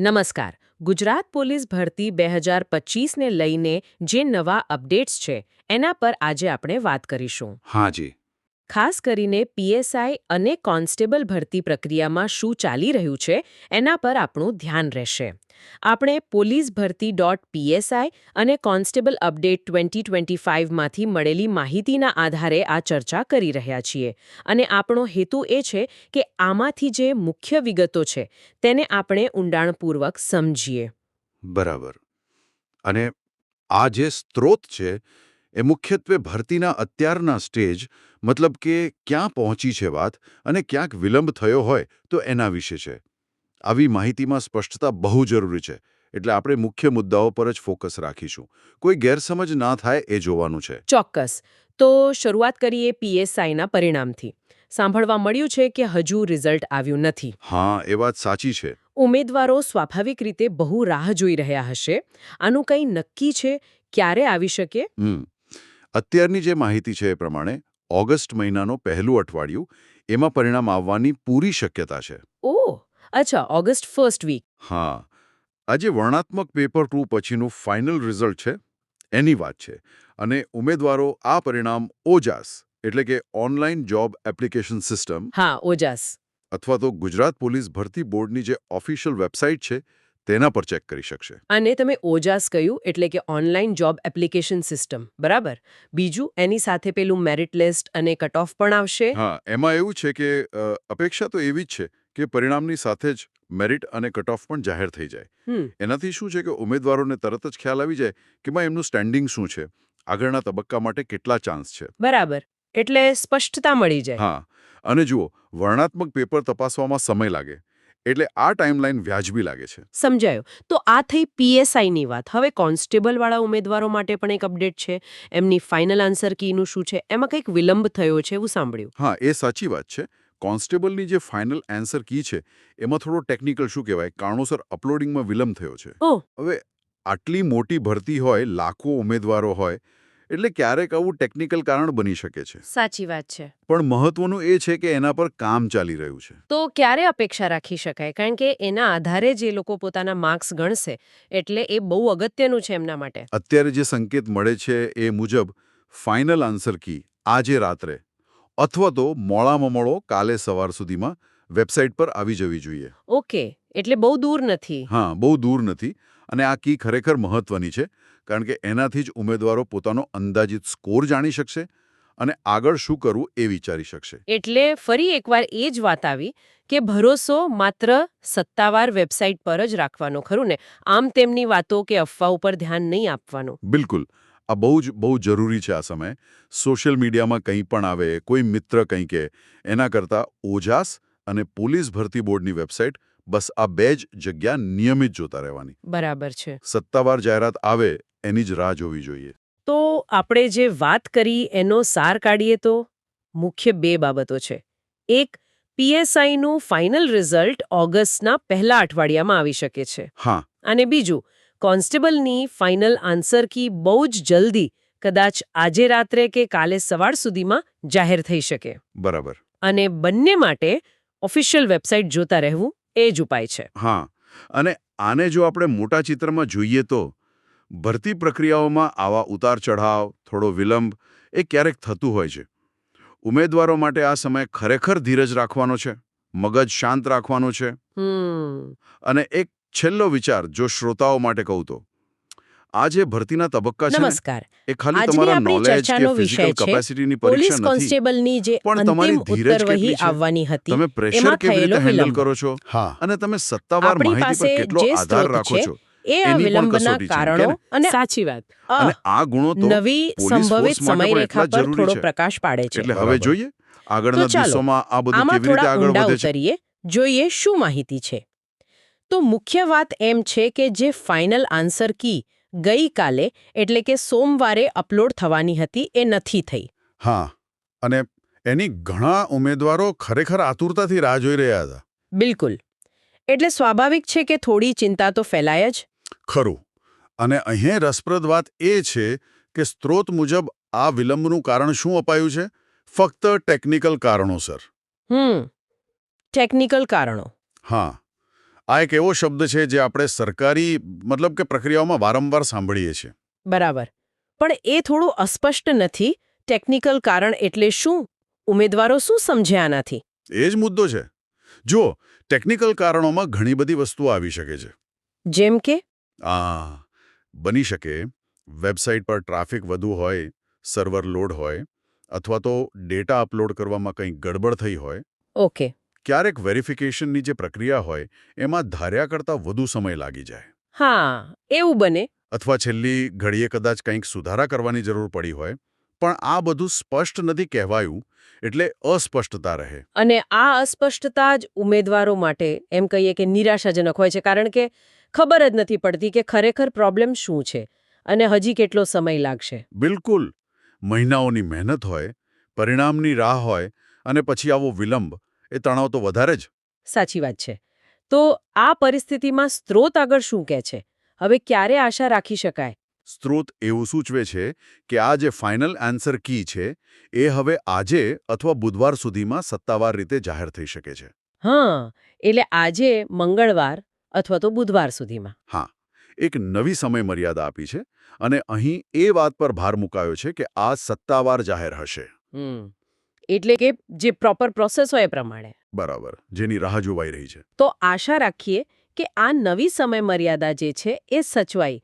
નમસ્કાર. ગુજરાત પોલીસ ભરતી બે હજાર પચીસને લઈને જે નવા અપડેટ્સ છે, એના પર આજે આપણે વાત કરીશું. હા જી. ખાસ કરીને પીએસઆઈ અને કોન્સ્ટેબલ ભરતી પ્રક્રિયામાં શું ચાલી રહ્યું છે, એના પર આપણું ધ્યાન રહેશે. આપણે પોલીસ ભરતી ડોટ પીએસઆઈ અને કોન્સ્ટેબલ અપડેટ ટ્વેન્ટી ટ્વેન્ટી ફાઇવમાંથી મળેલી માહિતીના આધારે આ ચર્ચા કરી રહ્યા છીએ. અને આપણો હેતુ એ છે કે આમાંથી જે મુખ્ય વિગતો છે, તેને આપણે ઊંડાણપૂર્વક સમજીએ. બરાબર. અને આ જે સ્ત્રોત છે, એ મુખ્યત્વે ભરતીના અત્યારના સ્ટેજ મતલબ કે ક્યાં પહોંચી છે વાત અને ક્યાંક વિલંબ થયો હોય તો એના વિશે છે. આવી માહિતીમાં સ્પષ્ટતા બહુ જરૂરી છે એટલે આપણે મુખ્ય મુદ્દાઓ પર જ ફોકસ રાખીશું. કોઈ ગેરસમજ ના થાય એ જોવાનું છે. ચોક્કસ. તો શરૂઆત કરીએ પીએસઆઈના પરિણામથી. સાંભળવા મળ્યું છે કે હજુ રિઝલ્ટ આવ્યું નથી. હા એ વાત સાચી છે. ઉમેદવારો સ્વાભાવિક રીતે બહુ રાહ જોઈ રહ્યા હશે. આનું કંઈ નક્કી છે? ક્યારે આવી શકે? અત્યારની જે માહિતી છે એ પ્રમાણે ઓગસ્ટ મહિનાનો પહેલું અઠવાડિયું એમાં પરિણામ આવવાની પૂરી શક્યતા છે. ઓહ અચ્છા ઓગસ્ટ ફર્સ્ટ વીક. હા આજે વર્ણાત્મક પેપર ટુ પછીનું ફાઇનલ રિઝલ્ટ છે એની વાત છે. અને ઉમેદવારો આ પરિણામ ઓજાસ એટલે કે ઓનલાઈન જોબ એપ્લિકેશન સિસ્ટમ હા ઓજાસ. અથવા તો ગુજરાત પોલીસ ભરતી બોર્ડની જે ઓફિશિયલ વેબસાઇટ છે તેના પર ચેક કરી શકશે. અને તમે ઓજાસ કહ્યું એટલે કે ઓનલાઈન જોબ એપ્લિકેશન સિસ્ટમ બરાબર? બીજું એની સાથે પેલું મેરિટ લિસ્ટ અને કટ ઓફ પણ આવશે? હા એમાં એવું છે કે અપેક્ષા તો એવી જ છે કે પરિણામની સાથે જ મેરિટ અને કટ ઓફ પણ જાહેર થઈ જાય. એનાથી શું છે કે ઉમેદવારોને તરત જ ખ્યાલ આવી જાય કે માં એમનું સ્ટેન્ડિંગ શું છે? આગળના તબક્કા માટે કેટલા ચાન્સ છે? બરાબર. એટલે સ્પષ્ટતા મળી જાય. હા. અને જુઓ વર્ણાત્મક પેપર તપાસવામાં સમય લાગે. એટલે આ ટાઈમલાઈન વ્યાજબી લાગે છે. સમજાયો. તો આ થઈ પીએસઆઈની વાત. હવે કોન્સ્ટેબલવાળા ઉમેદવારો માટે પણ એક અપડેટ છે. એમની ફાઇનલ આન્સર કીનું શું છે? એમાં કંઈક વિલંબ થયો છે એવું સાંભળ્યું. હા એ સાચી વાત છે. કોન્સ્ટેબલની જે ફાઇનલ આન્સર કી છે એમાં થોડો ટેકનિકલ શું કહેવાય? કારણોસર અપલોડિંગમાં વિલંબ થયો છે. હવે આટલી મોટી ભરતી હોય લાખો ઉમેદવારો હોય એટલે ક્યારેક આવું ટેકનિકલ કારણ બની શકે છે. સાચી વાત છે. પણ મહત્વનું એ છે કે એના પર કામ ચાલી રહ્યું છે. તો ક્યારે અપેક્ષા રાખી શકાય? કારણ કે એના આધારે જે લોકો પોતાના માર્ક્સ ગણશે એટલે એ બહુ અગત્યનું છે એમના માટે. અત્યારે જે સંકેત મળે છે એ મુજબ ફાઇનલ આન્સર કી આજે રાત્રે અથવા તો મોડામાં મોડો કાલે સવાર સુધીમાં વેબસાઇટ પર આવી જવી જોઈએ. ઓકે એટલે બહુ દૂર નથી. હા બહુ દૂર નથી અને આ કી ખરેખર મહત્વની છે. કારણ કે એનાથી જ ઉમેદવારો પોતાનો અંદાજિત સ્કોર જાણી શકશે અને આગળ શું કરવું એ વિચારી શકશે. એટલે ફરી એકવાર એ જ વાત આવી કે ભરોસો માત્ર સત્તાવાર વેબસાઇટ પર જ રાખવાનો ખરું ને? આમ તેમની વાતો કે અફવા ઉપર ધ્યાન નહીં આપવાનું. બિલકુલ. આ બહુ જ બહુ જરૂરી છે આ સમય. સોશિયલ મીડિયામાં કંઈ પણ આવે કોઈ મિત્ર કંઈ કે એના કરતાં ઓજાસ અને પોલીસ ભરતી બોર્ડની વેબસાઇટ બસ આ બે જ જગ્યા નિયમિત જોતા રહેવાની. બરાબર છે. સત્તાવાર જાહેરાત આવે એની જ રાહ જોવી જોઈએ. તો આપણે જે વાત કરી એનો સાર કાઢીએ તો? મુખ્ય બે બાબતો છે. એક પીએસઆઈનું ફાઇનલ રિઝલ્ટ ઓગસ્ટના પહેલા અઠવાડિયામાં આવી શકે છે. હા. અને બીજું કોન્સ્ટેબલની ફાઇનલ આન્સર કી બહુ જ જલ્દી કદાચ આજે રાત્રે કે કાલે સવાર સુધીમાં જાહેર થઈ શકે. બરાબર. અને બંને માટે ઓફિશિયલ વેબસાઇટ જોતા રહેવું એ જ ઉપાય છે. હા. અને આને જો આપણે મોટા ચિત્રમાં જોઈએ તો? ભરતી પ્રક્રિયાઓમાં આવા ઉતાર ચઢાવ થોડો વિલંબ એ ક્યારેક થતું હોય છે. ઉમેદવારો માટે આ સમય ખરેખર ધીરજ રાખવાનો છે મગજ શાંત રાખવાનું છે. અને એક છેલ્લો વિચાર જો શ્રોતાઓ માટે કહું તો. આ જે ભરતીના તબક્કા છે નમસ્કાર. એ ખાલી તમારા નોલેજ કે ફિઝિકલ કેપેસિટીની પરીક્ષા નથી કોન્સ્ટેબલની જે પણ તમારી અંતિમ ધીરજ કેટલી આવવાની હતી તમે પ્રેશર કેવી રીતે હેન્ડલ કરો છો? અને તમે સત્તાવાર માહિતી પર કેટલો આધાર રાખો છો? એ આ વિલંબના કારણો અને સાચી વાત. અને આ ગુણો તો નવી સંભવિત સમયરેખા પર થોડો પ્રકાશ પાડે છે. એટલે હવે જોઈએ આગળના દિવસોમાં આ બધું કેવી રીતે આગળ વધે છે? જોઈએ શું માહિતી છે. તો મુખ્ય વાત એમ છે કે જે ફાઇનલ આન્સર કી ગઈકાલે એટલે કે સોમવારે અપલોડ થવાની હતી એ નથી થઈ. હા અને એની ઘણા ઉમેદવારો ખરેખર આતુરતાથી રાહ જોઈ રહ્યા હતા. બિલકુલ. એટલે સ્વાભાવિક છે કે થોડી ચિંતા તો ફેલાય જ. ખરું. અને અહીં રસપ્રદ વાત એ છે કે સ્ત્રોત મુજબ આ વિલંબનું કારણ શું અપાયું છે? ફક્ત ટેકનિકલ કારણોસર હમ. ટેકનિકલ કારણો. હા. આ એક એવો શબ્દ છે જે આપણે સરકારી મતલબ કે પ્રક્રિયાઓમાં વારંવાર સાંભળીએ છીએ. બરાબર. પણ એ થોડું અસ્પષ્ટ નથી. ટેકનિકલ કારણ એટલે શું? ઉમેદવારો શું સમજ્યા આનાથી? એ જ મુદ્દો છે. જુઓ ટેકનિકલ કારણોમાં ઘણી બધી વસ્તુઓ આવી શકે છે. જેમ કે? આ બની શકે. વેબસાઇટ પર ટ્રાફિક વધુ હોય સર્વર લોડ હોય અથવા તો ડેટા અપલોડ કરવામાં કંઈક ગડબડ થઈ હોય ઓકે. ક્યારેક વેરિફિકેશનની જે પ્રક્રિયા હોય એમાં ધાર્યા કરતાં વધુ સમય લાગી જાય. હા એવું બને. અથવા છેલ્લી ઘડીએ કદાચ કંઈક સુધારા કરવાની જરૂર પડી હોય પણ આ બધું સ્પષ્ટ નથી કહેવાયું એટલે અસ્પષ્ટતા રહે. અને આ અસ્પષ્ટતા જ ઉમેદવારો માટે એમ કહીએ કે નિરાશાજનક હોય છે કારણ કે ખબર જ નથી પડતી કે ખરેખર પ્રોબ્લેમ શું છે અને હજી કેટલો સમય લાગશે. બિલકુલ. મહિનાઓની મહેનત હોય પરિણામની રાહ હોય અને પછી આવો વિલંબ એ તણાવ તો વધારે જ. સાચી વાત છે. તો આ પરિસ્થિતિમાં સ્ત્રોત આગળ શું કહે છે? હવે ક્યારે આશા રાખી શકાય? સ્ત્રોત એવું સૂચવે છે કે આ જે ફાઇનલ આન્સર કી છે એ હવે આજે અથવા બુધવાર સુધીમાં સત્તાવાર રીતે જાહેર થઈ શકે છે. હા એટલે આજે મંગળવાર અથવા તો બુધવાર સુધીમાં. હા એક નવી સમય મર્યાદા આપી છે અને અહીં એ વાત પર ભાર મુકાયો છે કે આ સત્તાવાર જાહેર હશે. એટલે કે જે પ્રોપર પ્રોસેસ હોય એ પ્રમાણે. બરાબર જેની રાહ જોવાઈ રહી છે. તો આશા રાખીએ કે આ નવી સમય મર્યાદા જે છે એ સચવાઈ.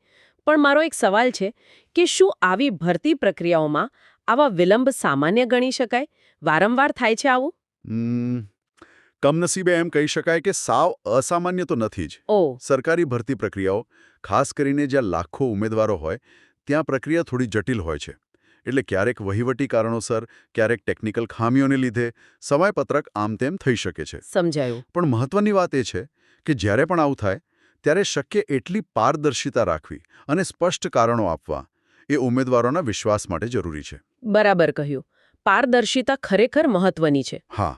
પણ મારો એક સવાલ છે કે શું આવી ભરતી પ્રક્રિયાઓમાં આવા વિલંબ સામાન્ય ગણી શકાય? વારંવાર થાય છે આવું? કમનસીબે એમ કહી શકાય કે સાવ અસામાન્ય તો નથી જ. સરકારી ભરતી પ્રક્રિયાઓ ખાસ કરીને જ્યાં લાખો ઉમેદવારો હોય ત્યાં પ્રક્રિયા થોડી જટિલ હોય છે. એટલે ક્યારેક વહીવટી કારણોસર ક્યારેક ટેકનિકલ ખામીઓને લીધે સમયપત્રક આમ તેમ થઈ શકે છે. સમજાયું. પણ મહત્વની વાત એ છે કે જ્યારે પણ આવું થાય ત્યારે શક્ય એટલી પારદર્શિતા રાખવી અને સ્પષ્ટ કારણો આપવા એ ઉમેદવારોના વિશ્વાસ માટે જરૂરી છે. બરાબર કહ્યું. પારદર્શિતા ખરેખર મહત્વની છે. હા.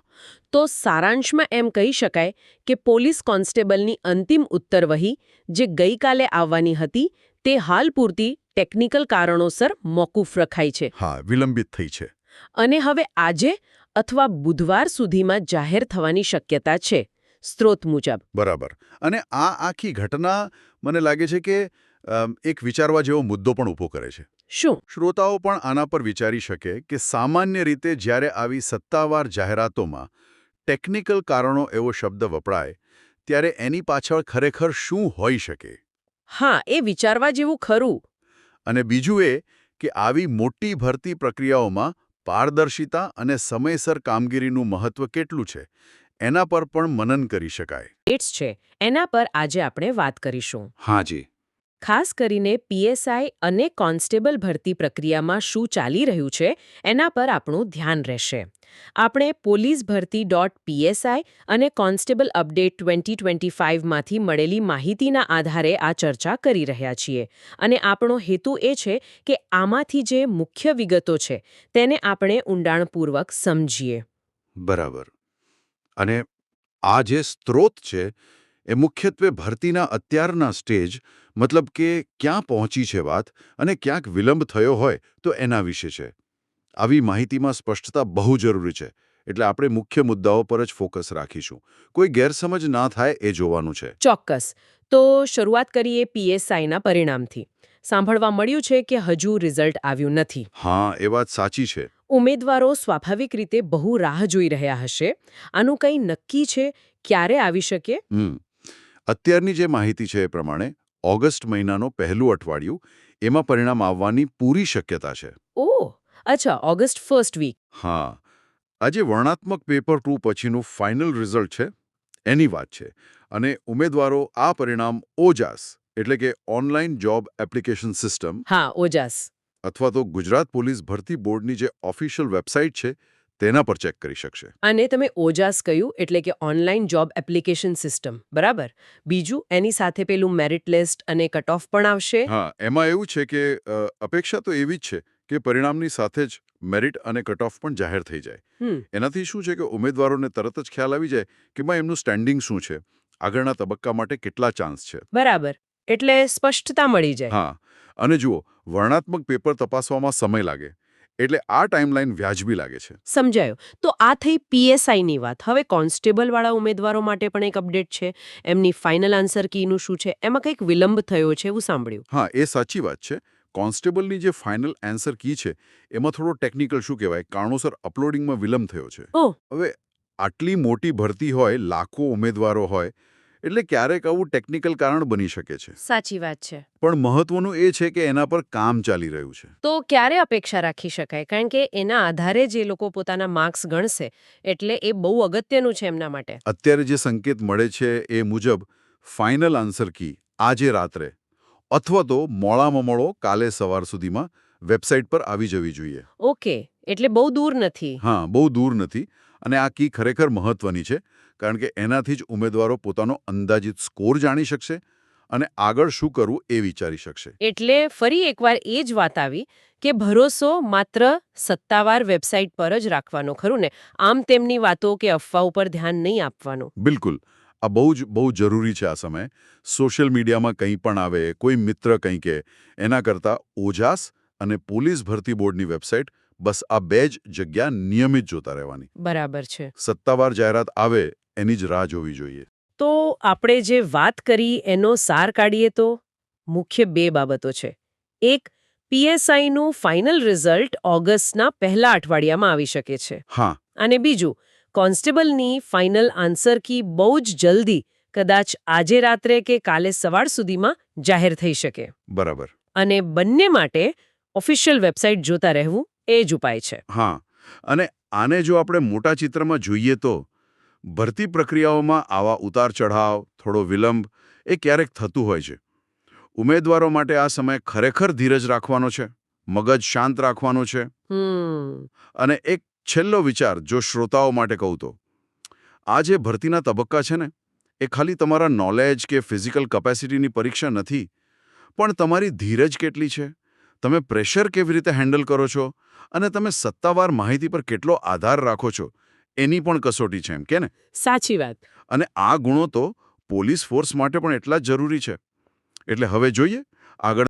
તો સારાંશમાં એમ કહી શકાય કે પોલીસ કોન્સ્ટેબલની અંતિમ ઉત્તરવહી જે ગઈકાલે આવવાની હતી તે હાલ પૂરતી ટેકનિકલ કારણોસર મોકૂફ રખાઈ છે. હા વિલંબિત થઈ છે. અને હવે આજે અથવા બુધવાર સુધીમાં જાહેર થવાની શક્યતા છે સ્ત્રોત મુજબ. બરાબર. અને આ આખી ઘટના મને લાગે છે કે એક વિચારવા જેવો મુદ્દો પણ ઊભો કરે છે. શું? શ્રોતાઓ પણ આના પર વિચારી શકે કે સામાન્ય રીતે જ્યારે આવી સત્તાવાર જાહેરાતોમાં ટેકનિકલ કારણો એવો શબ્દ વપરાય ત્યારે એની પાછળ ખરેખર શું હોઈ શકે? હા એ વિચારવા જેવું ખરું. અને બીજું એ કે આવી મોટી ભરતી પ્રક્રિયાઓમાં પારદર્શિતા અને સમયસર કામગીરીનું મહત્વ કેટલું છે એના પર પણ મનન કરી શકાય. એટ્સ છે. એના પર આજે આપણે વાત કરીશું. હાજી ખાસ કરીને પીએસઆઈ અને કોન્સ્ટેબલ ભરતી પ્રક્રિયામાં શું ચાલી રહ્યું છે, એના પર આપણું ધ્યાન રહેશે. આપણે પોલીસ ભરતી ડોટ પીએસઆઈ અને કોન્સ્ટેબલ અપડેટ ટ્વેન્ટી ટ્વેન્ટી ફાઇવમાંથી મળેલી માહિતીના આધારે આ ચર્ચા કરી રહ્યા છીએ. અને આપણો હેતુ એ છે કે આમાંથી જે મુખ્ય વિગતો છે, તેને આપણે ઊંડાણપૂર્વક સમજીએ. બરાબર. અને આ જે સ્ત્રોત છે એ મુખ્યત્વે ભરતીના અત્યારના સ્ટેજ મતલબ કે ક્યાં પહોંચી છે વાત અને ક્યાંક વિલંબ થયો હોય તો એના વિશે છે. આવી માહિતીમાં સ્પષ્ટતા બહુ જરૂરી છે એટલે આપણે મુખ્ય મુદ્દાઓ પર જ ફોકસ રાખીશું. કોઈ ગેરસમજ ના થાય એ જોવાનું છે. ચોક્કસ. તો શરૂઆત કરીએ પીએસઆઈના પરિણામથી. સાંભળવા મળ્યું છે કે હજુ રિઝલ્ટ આવ્યું નથી. હા એ વાત સાચી છે. ઉમેદવારો સ્વાભાવિક રીતે બહુ રાહ જોઈ રહ્યા હશે. આનું કંઈ નક્કી છે? ક્યારે આવી શકે? અત્યારની જે માહિતી છે એ પ્રમાણે ઓગસ્ટ મહિનાનો પહેલું અઠવાડિયું એમાં પરિણામ આવવાની પૂરી શક્યતા છે. ઓહ અચ્છા ઓગસ્ટ ફર્સ્ટ વીક. હા આજે વર્ણાત્મક પેપર ટુ પછીનું ફાઇનલ રિઝલ્ટ છે એની વાત છે. અને ઉમેદવારો આ પરિણામ ઓજાસ એટલે કે ઓનલાઈન જોબ એપ્લિકેશન સિસ્ટમ હા ઓજાસ. અથવા તો ગુજરાત પોલીસ ભરતી બોર્ડની જે ઓફિશિયલ વેબસાઇટ છે તેના પર ચેક કરી શકશે. અને તમે ઓજાસ કહ્યું એટલે કે ઓનલાઈન જોબ એપ્લિકેશન સિસ્ટમ બરાબર? બીજું એની સાથે પેલું મેરિટ લિસ્ટ અને કટ ઓફ પણ આવશે? હા એમાં એવું છે કે અપેક્ષા તો એવી જ છે કે પરિણામની સાથે જ મેરિટ અને કટ ઓફ પણ જાહેર થઈ જાય. એનાથી શું છે કે ઉમેદવારોને તરત જ ખ્યાલ આવી જાય કે માં એમનું સ્ટેન્ડિંગ શું છે? આગળના તબક્કા માટે કેટલા ચાન્સ છે? બરાબર. એટલે સ્પષ્ટતા મળી જાય. હા. અને જુઓ વર્ણાત્મક પેપર તપાસવામાં સમય લાગે. એટલે આ ટાઈમલાઈન વ્યાજબી લાગે છે. સમજાયો. તો આ થઈ પીએસઆઈની વાત. હવે કોન્સ્ટેબલવાળા ઉમેદવારો માટે પણ એક અપડેટ છે. એમની ફાઇનલ આન્સર કીનું શું છે? એમાં કંઈક વિલંબ થયો છે એવું સાંભળ્યું. હા એ સાચી વાત છે. કોન્સ્ટેબલની જે ફાઇનલ આન્સર કી છે એમાં થોડો ટેકનિકલ શું કહેવાય? કારણોસર અપલોડિંગમાં વિલંબ થયો છે. હવે આટલી મોટી ભરતી હોય લાખો ઉમેદવારો હોય એટલે ક્યારેક આવું ટેકનિકલ કારણ બની શકે છે. સાચી વાત છે. પણ મહત્વનું એ છે કે એના પર કામ ચાલી રહ્યું છે. તો ક્યારે અપેક્ષા રાખી શકાય? કારણ કે એના આધારે જે લોકો પોતાના માર્ક્સ ગણશે એટલે એ બહુ અગત્યનું છે એમના માટે. અત્યારે જે સંકેત મળે છે એ મુજબ ફાઇનલ આન્સર કી આજે રાત્રે અથવા તો મોડામાં મોડો કાલે સવાર સુધીમાં વેબસાઇટ પર આવી જવી જોઈએ. ઓકે એટલે બહુ દૂર નથી. હા બહુ દૂર નથી અને આ કી ખરેખર મહત્વની છે. કારણ કે એનાથી જ ઉમેદવારો પોતાનો અંદાજિત સ્કોર જાણી શકશે અને આગળ શું કરવું એ વિચારી શકશે. એટલે ફરી એકવાર એ જ વાત આવી કે ભરોસો માત્ર સત્તાવાર વેબસાઇટ પર જ રાખવાનો ખરું ને? આમ તેમની વાતો કે અફવાઓ પર ધ્યાન નહીં આપવાનું. બિલકુલ. આ બહુ જ બહુ જરૂરી છે આ સમય. સોશિયલ મીડિયામાં કંઈ પણ આવે કોઈ મિત્ર કંઈ કે એના કરતાં ઓજાસ અને પોલીસ ભરતી બોર્ડની વેબસાઇટ બસ આ બે જ જગ્યા નિયમિત જોતા રહેવાની. બરાબર છે. સત્તાવાર જાહેરાત આવે એની જ રાહ જોવી જોઈએ. તો આપણે જે વાત કરી એનો સાર કાઢીએ તો? મુખ્ય બે બાબતો છે. એક પીએસઆઈનું ફાઇનલ રિઝલ્ટ ઓગસ્ટના પહેલા અઠવાડિયામાં આવી શકે છે. હા. અને બીજું કોન્સ્ટેબલની ફાઇનલ આન્સર કી બહુ જ જલ્દી કદાચ આજે રાત્રે કે કાલે સવાર સુધીમાં જાહેર થઈ શકે. બરાબર. અને બંને માટે ઓફિશિયલ વેબસાઇટ જોતા રહેવું એ જ ઉપાય છે. હા અને આને જો આપણે મોટા ચિત્રમાં જોઈએ તો ભરતી પ્રક્રિયાઓમાં આવા ઉતાર ચઢાવ થોડો વિલંબ એ ક્યારેક થતું હોય છે. ઉમેદવારો માટે આ સમય ખરેખર ધીરજ રાખવાનો છે મગજ શાંત રાખવાનો છે. અને એક છેલ્લો વિચાર જો શ્રોતાઓ માટે કહું તો આ જે ભરતીના તબક્કા છે ને એ ખાલી તમારા નોલેજ કે ફિઝિકલ કેપેસિટીની પરીક્ષા નથી પણ તમારી ધીરજ કેટલી છે? તમે પ્રેશર કેવી રીતે હેન્ડલ કરો છો? અને તમે સત્તાવાર માહિતી પર કેટલો આધાર રાખો છો? એની પણ કસોટી છે એમ કે ને? સાચી વાત. અને આ ગુણો તો પોલીસ ફોર્સ માટે પણ એટલા જ જરૂરી છે. એટલે હવે જોઈએ આગળ